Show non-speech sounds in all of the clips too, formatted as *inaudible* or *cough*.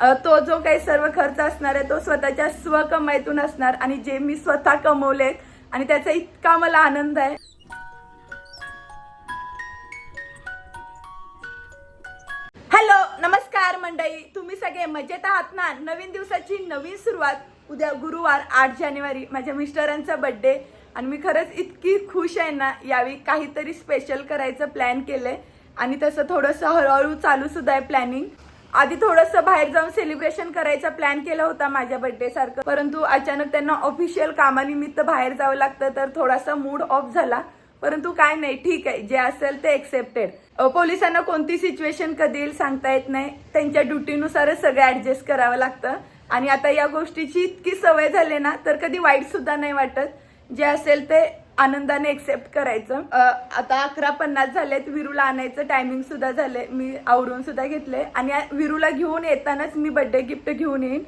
तो जो काही सर्व खर्च असणार आहे तो स्वतःच्या स्वकमाईतून असणार आणि जे मी स्वतः कमवले आणि त्याचा इतका मला आनंद आहे. हॅलो नमस्कार मंडळी. तुम्ही सगळे मजेत आहात ना? नवीन दिवसाची नवीन सुरुवात. उद्या गुरुवार आठ जानेवारी माझ्या मिस्टरांचा बर्थडे आणि मी खरंच इतकी खुश आहे ना यावेळी काहीतरी स्पेशल करायचं प्लॅन केलंय. आणि तसं थोडंसं हळूहळू चालू सुद्धा आहे प्लॅनिंग आधी थोडंसं बाहेर जाऊन सेलिब्रेशन करायचा प्लॅन केला होता माझ्या बर्थडे सारखं. परंतु अचानक त्यांना ऑफिशियल कामानिमित्त बाहेर जावं लागतं तर थोडासा मूड ऑफ झाला. परंतु काय नाही ठीक आहे. जे असेल ते एक्सेप्टेड पोलिसांना कोणती सिच्युएशन कधी येईल सांगता येत नाही. त्यांच्या ड्युटीनुसारच सगळं ऍडजस्ट करावं लागतं. आणि आता या गोष्टीची इतकी सवय झाली ना तर कधी वाईट सुद्धा नाही वाटत. जे असेल ते आनंदाने एक्सेप्ट करायचं. आता अकरा पन्नास झालेत विरूला आणायचं टायमिंग सुद्धा झालंय मी आवरून सुद्धा घेतले. आणि विरूला घेऊन येतानाच मी बर्थडे गिफ्ट घेऊन येईन.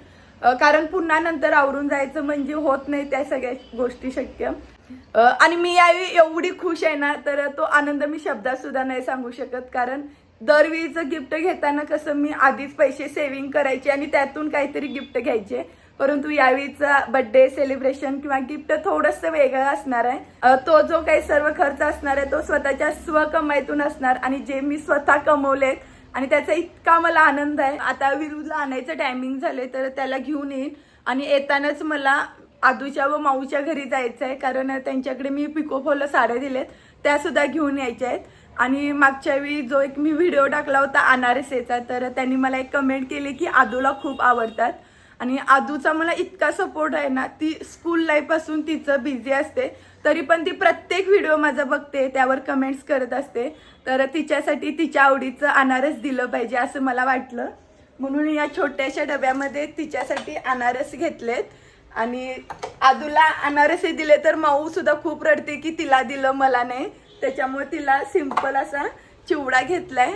कारण पुन्हा नंतर आवरून जायचं म्हणजे होत नाही त्या सगळ्या गोष्टी शक्य. आणि मी यावेळी एवढी खुश आहे ना तर तो आनंद मी शब्दात सुद्धा नाही सांगू शकत. कारण दरवेळीचं गिफ्ट घेताना कसं मी आधीच पैसे सेव्हिंग करायचे आणि त्यातून काहीतरी गिफ्ट घ्यायचे. परंतु यावेळीचा बर्थडे सेलिब्रेशन किंवा गिफ्ट थोडंसं वेगळं असणार आहे. तो जो काही सर्व खर्च असणार आहे तो स्वतःच्या स्वकमाईतून असणार आणि जे मी स्वतः कमवले आणि त्याचा इतका मला आनंद आहे. आता विरुला आणायचं टायमिंग झाले तर त्याला घेऊन येईन. आणि येतानाच मला आदूच्या व माऊच्या घरी जायचं आहे कारण त्यांच्याकडे मी पिकोफोला साड्या दिलेत त्या सुद्धा घेऊन यायच्या आहेत. आणि मागच्या वेळी जो एक मी व्हिडिओ टाकला होता अनारसेचा तर त्यांनी मला एक कमेंट केली की आदूला खूप आवडतात. आणि आदूचा मला इतका सपोर्ट आहे ना ती स्कूल लाईफ असून तिचं बिझी असते. तरी पण ती प्रत्येक व्हिडिओ माझा बघते त्यावर कमेंट्स करत असते. तर तिच्यासाठी तिच्या आवडीचं अनारस दिलं पाहिजे असं मला वाटलं. म्हणून या छोट्याशा डब्यामध्ये तिच्यासाठी अनारस घेतलेत. आणि आदूला अनारसे दिले तर माऊ सुद्धा खूप रडते की तिला दिलं मला नाही. त्याच्यामुळे तिला सिंपल असा चिवडा घेतलाय.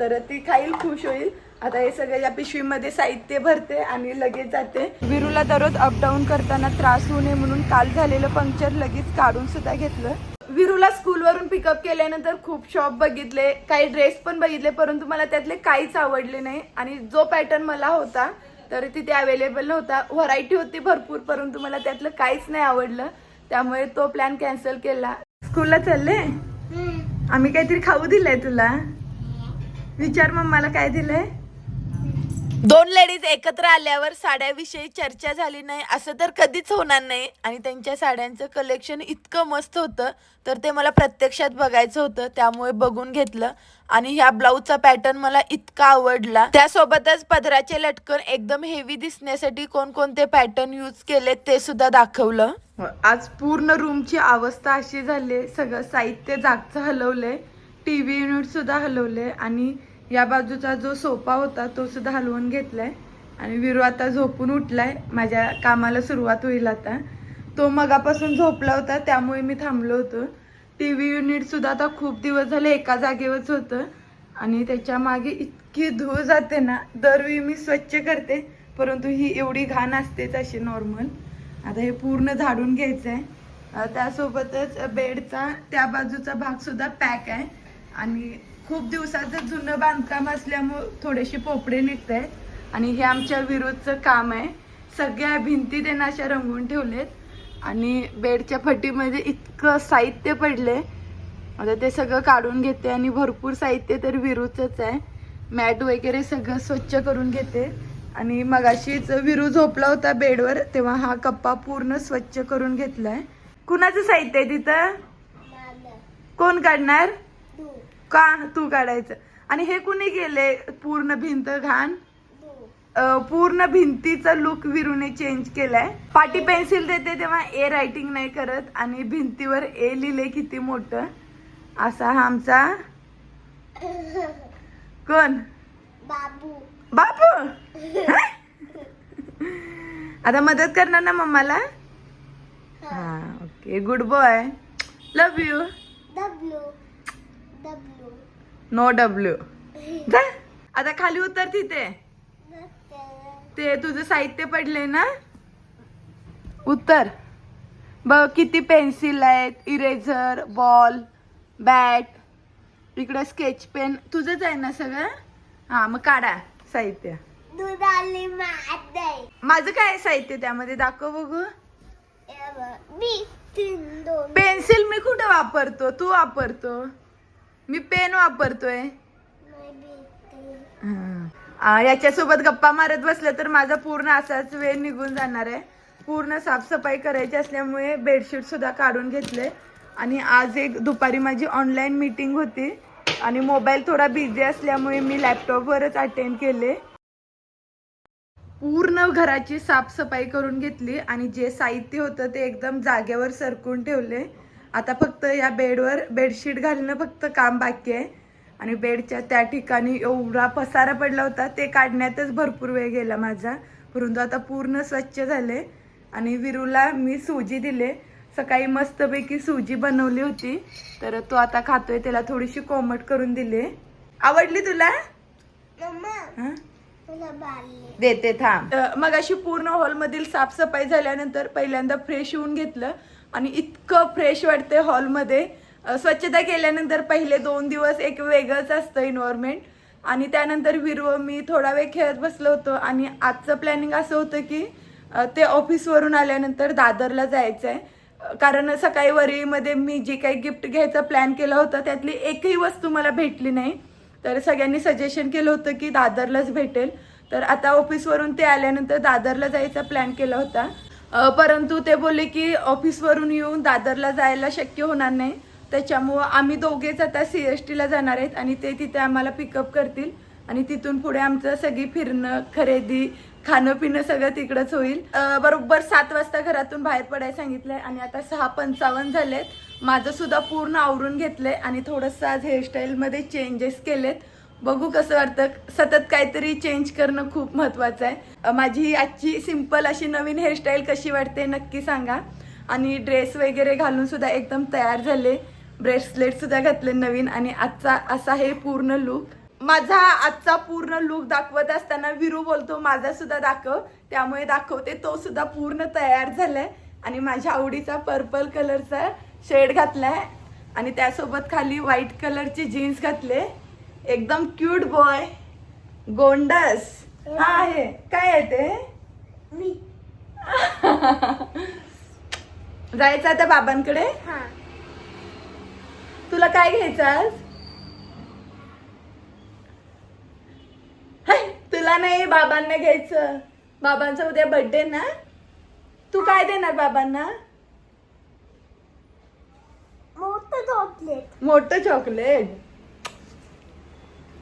तर ती खाईल खुश होईल. आता हे सगळं या पिशवीमध्ये साहित्य भरते आणि लगेच जाते. विरूला दररोज अपडाऊन करताना त्रास होऊ नये म्हणून काल झालेलं पंक्चर लगेच काढून सुद्धा घेतलं. विरूला स्कूलवरून पिकअप केल्यानंतर खूप शॉप बघितले काही ड्रेस पण बघितले परंतु मला त्यातले काहीच आवडले नाही. आणि जो पॅटर्न मला होता तर तिथे अवेलेबल नव्हता. व्हरायटी होती भरपूर परंतु मला त्यातलं काहीच नाही आवडलं. त्यामुळे तो प्लॅन कॅन्सल केला. स्कूलला चालले? आम्ही काहीतरी खाऊ दिलंय तुला. विचार मम्माला काय दिलंय? दोन लेडीज एकत्र आल्यावर साड्याविषयी चर्चा झाली नाही असं तर कधीच होणार नाही. आणि त्यांच्या साड्यांचं कलेक्शन इतकं मस्त होतं तर ते मला प्रत्यक्षात बघायचं होतं त्यामुळे बघून घेतलं. आणि ह्या ब्लाऊजचा पॅटर्न मला इतका आवडला. त्यासोबतच पदराचे लटकन एकदम हेवी दिसण्यासाठी कोणकोणते पॅटर्न यूज केले ते सुद्धा दाखवलं. आज पूर्ण रूमची अवस्था अशी झाली सगळं साहित्य जागचं हलवलंय टीव्ही युनिट सुद्धा हलवले आणि या बाजूचा जो सोफा होता तो सुद्धा हलवून घेतलाय. आणि विरू आता झोपून उठलाय. माझ्या कामाला सुरुवात होईल आता. तो मगापासून झोपला होता त्यामुळे मी थांबलो होतो. टी व्ही युनिट सुद्धा आता खूप दिवस झाले एका जागेवरच होतं. आणि त्याच्यामागे इतकी धूळ जाते ना दरवेळी मी स्वच्छ करते परंतु ही एवढी घाण असतेच अशी नॉर्मल. आता हे पूर्ण झाडून घ्यायचं आहे त्यासोबतच बेडचा त्या बाजूचा भाग सुद्धा पॅक आहे. आणि खूप दिवसाचं जुनं बांधकाम असल्यामुळं थोडेसे पोपडे निघत आहेत आणि हे आमच्या विरोधचं काम आहे. सगळ्या भिंती त्यांना अशा रंगवून ठेवलेत. आणि बेडच्या फटीमध्ये इतकं साहित्य पडले आता ते सगळं काढून घेते आणि भरपूर साहित्य तर विरूचंच आहे. मॅट वगैरे सगळं स्वच्छ करून घेते. आणि मगाशीच विरू झोपला होता बेडवर तेव्हा हा कप्पा पूर्ण स्वच्छ करून घेतलाय. कुणाचं साहित्य आहे तिथं? कोण काढणार? का तू काढायचं? आणि हे कुणी गेले पूर्ण भिंत घाण? अ, पूर्ण भिंतीचा लुक विरूने चेंज केलाय. पाटी पेन्सिल देते तेव्हा ए रायटिंग नाही करत आणि भिंतीवर ए लिहिले किती मोठं? असा हा आमचा कोण. बाबू. बापू आता मदत करणार ना मम्माला? हा. Okay good boy love you W no W आता खाली उतर तिथे. ते तुझं साहित्य पडले ना? उत्तर बघ किती पेन्सिल आहेत इरेझर बॉल बॅट इकडं स्केच पेन तुझंच आहे ना सगळं? हा मग काढा साहित्य. माझे काय साहित्य त्यामध्ये? दाखव बघू. पेन्सिल मी कुठं वापरतो? तू वापरतो. मी पेन वापरतोय. हं. याच्यासोबत गप्पा मारत बसलं तर माझा पूर्ण असाच वेळ निघून जाणार आहे. पूर्ण साफसफाई करायची असल्यामुळे बेडशीट सुद्धा काढून घेतले. आणि आज एक दुपारी माझी ऑनलाईन मीटिंग होती. आणि मोबाईल थोडा बिझी असल्यामुळे मी लॅपटॉपवरच अटेंड केले. पूर्ण घराची साफसफाई करून घेतली. आणि जे साहित्य होतं ते एकदम जागेवर सरकून ठेवले. आता फक्त या बेडवर बेडशीट घालणं फक्त काम बाकी आहे. आणि बेडच्या त्या ठिकाणी एवढा पसारा पडला होता ते काढण्यातच भरपूर वेळ गेला माझा. परंतु आता पूर्ण स्वच्छ झाले. आणि विरूला मी सुजी दिले. सकाळी मस्तपैकी सुजी बनवली होती. तर तो आता खातोय त्याला थोडीशी कोमट करून दिले. आवडली तुला? हं? देते थांब. मग अशी पूर्ण हॉलमधील साफसफाई झाल्यानंतर पहिल्यांदा फ्रेश होऊन घेतलं. आणि इतकं फ्रेश वाटते हॉलमध्ये स्वच्छता केल्यानंतर पहिले दोन दिवस एक वेगळंच असतं इन्व्हॉर्मेंट आणि त्यानंतर विरव मी थोडा वेळ खेळत बसलो होतो आणि आजचं प्लॅनिंग असं होतं की ते ऑफिसवरून आल्यानंतर दादरला जायचं आहे कारण सकाळी वरीमध्ये मी जी काही गिफ्ट घ्यायचा प्लॅन केला होता त्यातली एकही वस्तू मला भेटली नाही. तर सगळ्यांनी सजेशन केलं होतं की दादरलाच भेटेल. तर आता ऑफिसवरून ते आल्यानंतर दादरला जायचा प्लॅन केला होता. परंतु ते बोलले की ऑफिसवरून येऊन दादरला जायला शक्य होणार नाही. त्याच्यामुळं आम्ही दोघेच आता सी एस टीला जाणार आहेत आणि ते तिथे आम्हाला पिकअप करतील आणि तिथून पुढे आमचं सगळी फिरणं खरेदी खाणं पिणं सगळं तिकडंच होईल. बरोबर सात वाजता घरातून बाहेर पडायला सांगितलंय आणि आता सहा पंचावन्न झालेत. माझं सुद्धा पूर्ण आवरून घेतलंय आणि थोडंसं आज हेअरस्टाईलमध्ये चेंजेस केलेत. बघू कसं वाटतं. सतत काहीतरी चेंज करणं खूप महत्त्वाचं आहे. माझी आजची सिंपल अशी नवीन हेअरस्टाईल कशी वाटते नक्की सांगा. आणि ड्रेस वगैरे घालून सुद्धा एकदम तयार झाले. ब्रेसलेट सुद्धा घातले नवीन आणि आजचा असा हे पूर्ण लुक माझा आजचा पूर्ण लुक दाखवत असताना विरू बोलतो माझा सुद्धा दाखव. त्यामुळे दाखवते तो सुद्धा पूर्ण तयार झालाय. आणि माझ्या आवडीचा पर्पल कलरचा शेड घातलाय. आणि त्यासोबत खाली व्हाईट कलरचे जीन्स घातले. एकदम क्यूट बॉय गोंडस. हा आहे काय आहे ते? मी. *laughs* जायचं आता बाबांकडे? तुला काय घ्यायचं आज? हाय, तुला नाही बाबांना घ्यायचं. बाबांचा उद्या बर्थडे ना? तू काय देणार बाबांना? मोठं चॉकलेट मोठं चॉकलेट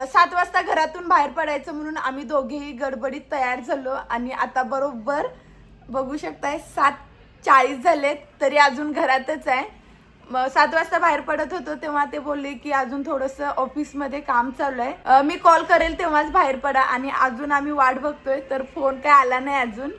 सात वाजता घरातून बाहेर पडायचं म्हणून आम्ही दोघेही गडबडीत तयार झालो आणि आता बरोबर बघू शकताय सात चाळीस झालेत तरी अजून घरातच आहे. मग सात वाजता बाहेर पडत होतो तेव्हा ते बोलले की अजून थोडंसं ऑफिसमध्ये काम चालू आहे. मी कॉल करेल तेव्हाच बाहेर पडा आणि अजून आम्ही वाट बघतोय तर फोन काय आला नाही अजून.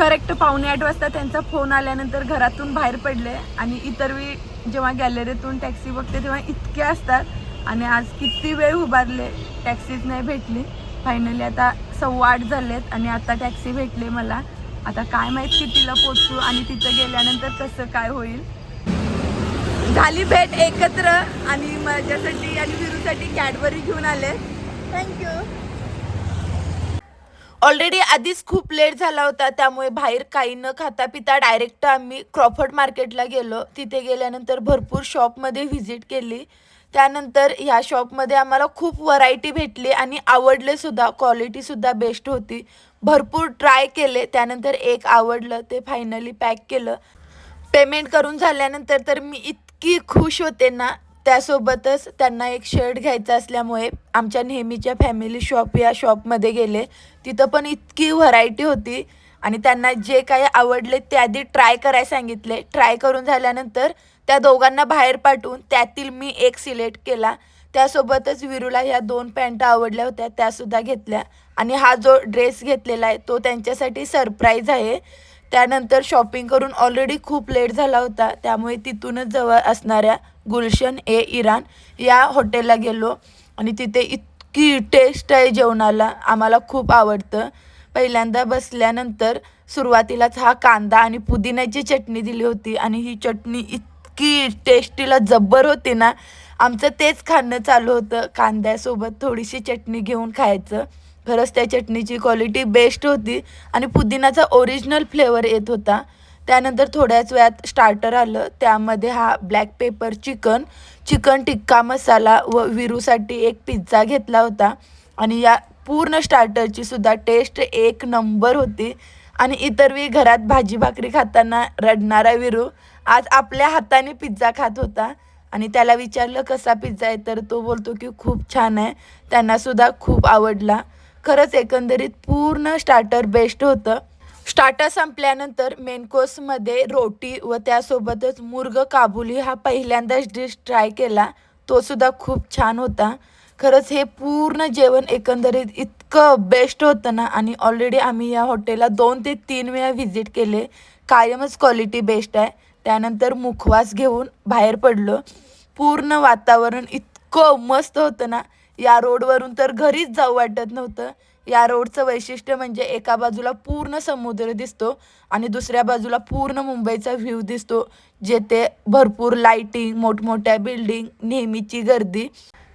करेक्ट पावणे आठ वाजता त्यांचा फोन आल्यानंतर घरातून बाहेर पडले आणि इतर वेळी जेव्हा गॅलरीतून टॅक्सी बघते तेव्हा इतके असतात. आणि आज किती वेळ उभारले टॅक्सीच नाही भेटली. फायनली आता सव्वा आठ झालेत आणि आता टॅक्सी भेटली मला. आता काय माहीत कितीला पोचू आणि तिथं गेल्यानंतर कसं काय होईल. झाली भेट एकत्र आणि माझ्यासाठी आणि विरूसाठी कॅडबरी घेऊन आले. थँक्यू ऑलरेडी आधीच खूप लेट झाला होता त्यामुळे बाहेर काही न खाता पिता डायरेक्ट आम्ही क्रॉफर्ड मार्केटला गेलो. तिथे गेल्यानंतर भरपूर शॉपमध्ये व्हिजिट केली. त्यानंतर ह्या शॉपमध्ये आम्हाला खूप व्हरायटी भेटली आणि आवडलेसुद्धा क्वालिटीसुद्धा बेस्ट होती. भरपूर ट्राय केले त्यानंतर एक आवडलं ते फायनली पॅक केलं. पेमेंट करून झाल्यानंतर तर मी इतकी खुश होते ना त्यासोबतच त्यांना एक शर्ट घ्यायचा असल्यामुळे आमच्या नेहमीच्या फॅमिली शॉप या शॉपमध्ये गेले. तिथं पण इतकी व्हरायटी होती आणि त्यांना जे काही आवडले ते आधी ट्राय करायला सांगितले. ट्राय करून झाल्यानंतर त्या दोघांना बाहेर पाठवून त्यातील मी एक सिलेक्ट केला. त्यासोबतच विरूला ह्या दोन पॅन्ट आवडल्या होत्या त्यासुद्धा घेतल्या. आणि हा जो ड्रेस घेतलेला आहे तो त्यांच्यासाठी सरप्राईज आहे. त्यानंतर शॉपिंग करून ऑलरेडी खूप लेट झाला होता. त्यामुळे तिथूनच जवळ असणाऱ्या गुलशन ए इराण या हॉटेलला गेलो. आणि तिथे इतकी टेस्ट आहे जेवणाला. आम्हाला खूप आवडतं. पहिल्यांदा बसल्यानंतर सुरुवातीलाच हा कांदा आणि पुदिन्याची चटणी दिली होती. आणि ही चटणी इतकी टेस्टीला जब्बर होती ना आमचं तेच खाणं चालू होतं. कांद्यासोबत थोडीशी चटणी घेऊन खायचं. खरंच त्या चटणीची क्वालिटी बेस्ट होती आणि पुदिनाचा ओरिजिनल फ्लेवर येत होता. त्यानंतर थोड्याच वेळात स्टार्टर आलं. त्यामध्ये हा black pepper chicken chicken tikka masala व विरूसाठी एक पिझ्झा घेतला होता. आणि या पूर्ण स्टार्टरची सुद्धा टेस्ट एक नंबर होती. आणि इतर वेळी घरात भाजी भाकरी खाताना रडणारा विरू आज आपल्या हाताने पिझ्झा खात होता. आणि त्याला विचारलं कसा पिझ्झा आहे? तर तो बोलतो की खूप छान आहे. त्यांनासुद्धा खूप आवडला. खरंच एकंदरीत पूर्ण स्टार्टर बेस्ट होतं. स्टार्टर संपल्यानंतर मेन कोर्समध्ये रोटी व त्यासोबतच मुर्ग काबुली हा पहिल्यांदाच डिश ट्राय केला. तो सुद्धा खूप छान होता. खरंच हे पूर्ण जेवण एकंदरीत इतकं बेस्ट होतं ना आणि ऑलरेडी आम्ही या हॉटेलला दोन ते तीन वेळा व्हिजिट केले. कायमच क्वालिटी बेस्ट आहे. त्यानंतर मुखवास घेऊन बाहेर पडलो. पूर्ण वातावरण इतकं मस्त होतं ना. या रोडवरून तर घरीच जाऊ वाटत नव्हतं. या रोडचं वैशिष्ट्य म्हणजे एका बाजूला पूर्ण समुद्र दिसतो आणि दुसऱ्या बाजूला पूर्ण मुंबईचा व्ह्यू दिसतो जेथे भरपूर लाईटिंग मोठमोठ्या बिल्डिंग नेहमीची गर्दी.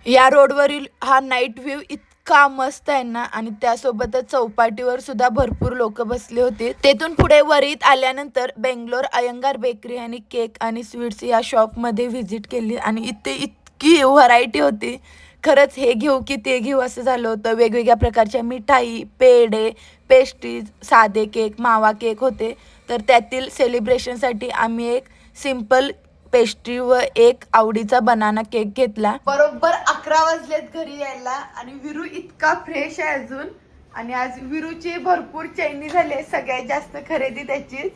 या रोडवरील हा नाईट व्ह्यू इतका मस्त आहे ना आणि त्यासोबतच चौपाटीवर सुद्धा भरपूर लोक बसले होते. तेथून पुढे वरीत आल्यानंतर बेंगलोर अयंगार बेकरी आणि केक आणि स्वीट्स या शॉपमध्ये व्हिजिट केली आणि इथे इतकी व्हरायटी होती. खरंच हे घेऊ की ते घेऊ असं झालं होतं. वेगवेगळ्या प्रकारच्या मिठाई पेढे पेस्ट्रीज साधे केक मावा केक होते. तर त्यातील सेलिब्रेशनसाठी आम्ही एक सिंपल पेस्ट्री व एक आवडीचा बनाना केक घेतला. बरोबर अकरा वाजलेत घरी यायला आणि विरू इतका फ्रेश आहे अजून. आणि आज विरूची भरपूर चैनी झाली सगळ्यात जास्त खरेदी त्याचीच.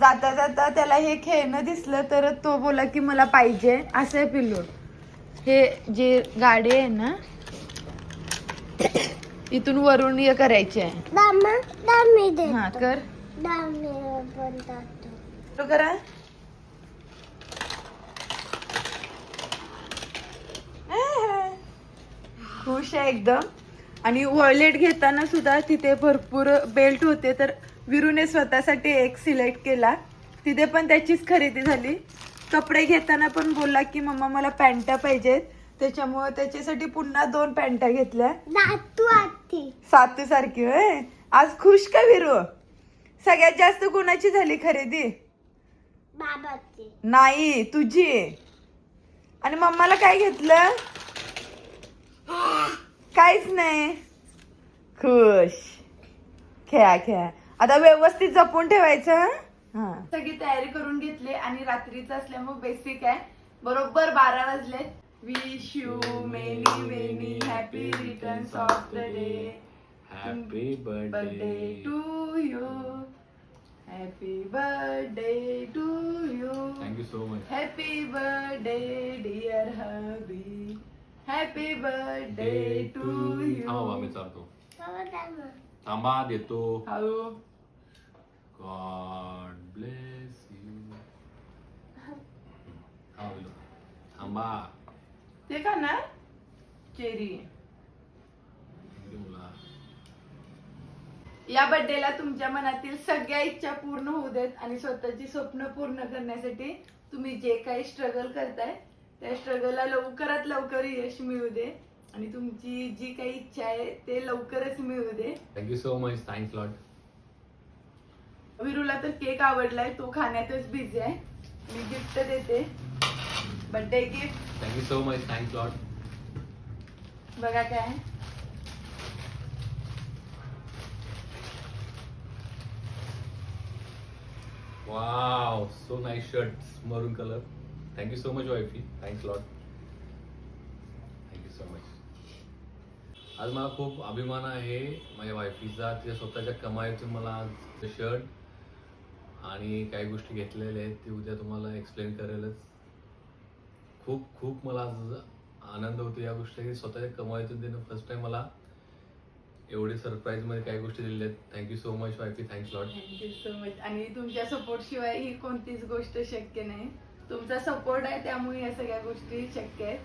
जाता जाता त्याला हे खेळणं दिसलं तर तो बोला की मला पाहिजे असं आहे पिल्लू. हे जे गाडी आहे ना इथून वरून हे करायचे आहे. दामा दामी दे. हा कर. दामी बनतात तो करा. खुश आहे एकदम. आणि वॉयलेट घेताना सुद्धा तिथे भरपूर बेल्ट होते तर विरूने स्वतःसाठी एक सिलेक्ट केला. तिथे पण त्याचीच खरेदी झाली. कपडे घेताना पण बोलला की मम्मा मला पॅन्टा पाहिजेत. त्याच्यामुळे त्याच्यासाठी पुन्हा दोन पॅन्टा घेतल्या. नातू सातू सारखी होय? आज खुश का विरू? सगळ्यात जास्त कोणाची झाली खरेदी? बाबाची. नाही तुझी. आणि मम्माला काय घेतलं? काहीच नाही. खुश. खेळा खेळा. आता व्यवस्थित जपून ठेवायचं हं? सगळी तयारी करून घेतली आणि रात्रीच असल्यामुळे बेसिक आहे. बरोबर बारा वाजले wish you many many happy return of the day happy birthday to you happy birth to you thank you so much happy birth dear hubby happy birth to you सांभाळ देतो. हॅलो गॉड ब्लेस यू थांबा ते का ना cherry. या बर्थडेला तुमच्या मनातील सगळ्या इच्छा पूर्ण होऊ देत आणि स्वतःची स्वप्न पूर्ण करण्यासाठी तुम्ही जे काही स्ट्रगल करताय त्या स्ट्रगलला लवकरात लवकर यश मिळू दे आणि तुमची जी काही इच्छा आहे ते लवकरच मिळू दे so much. Thanks a lot. विरूला तर केक आवडलाय तो खाण्यातच बिझी आहे मी गिफ्ट देते birthday gift so much. Thanks a lot. बघा काय shirt, maroon color. Thank you so much, wifey. Thanks a lot. Thank you so much. आज मला खूप अभिमान आहे माझ्या वायफीचा तिच्या स्वतःच्या कमाईतून मला आज शर्ट आणि काही गोष्टी घेतलेल्या आहेत ती उद्या तुम्हाला एक्सप्लेन करेलच. खूप खूप मला आनंद होतो या गोष्टी. की स्वतःच्या कमाईतून तिनं फर्स्ट टाइम मला. एवढी सरप्राईजमध्ये काही गोष्टी दिलेल्या आहेत. Thank you so much wifey thanks lot thank you so much आणि तुमच्या सपोर्ट शिवाय ही कोणतीच गोष्ट शक्य नाही. तुमचा सपोर्ट आहे त्यामुळे या सगळ्या गोष्टी शक्य आहेत.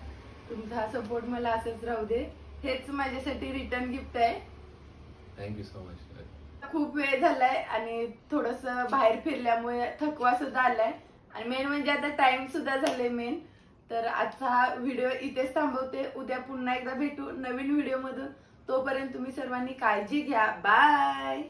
तुमचा हा सपोर्ट मला असंच राहू दे. हेच माझ्यासाठी रिटर्न गिफ्ट आहे. थँक्यू सो मच खूप वेळ झालाय आणि थोडस बाहेर फिरल्यामुळे थकवा सुद्धा आलाय. आणि मेन म्हणजे आता टाइम सुद्धा झाले मेन तर आजचा हा व्हिडिओ इथेच थांबवते. उद्या पुन्हा एकदा भेटू नवीन व्हिडिओ मधून. तोपर्यंत तुम्ही सर्वांनी काळजी घ्या. बाय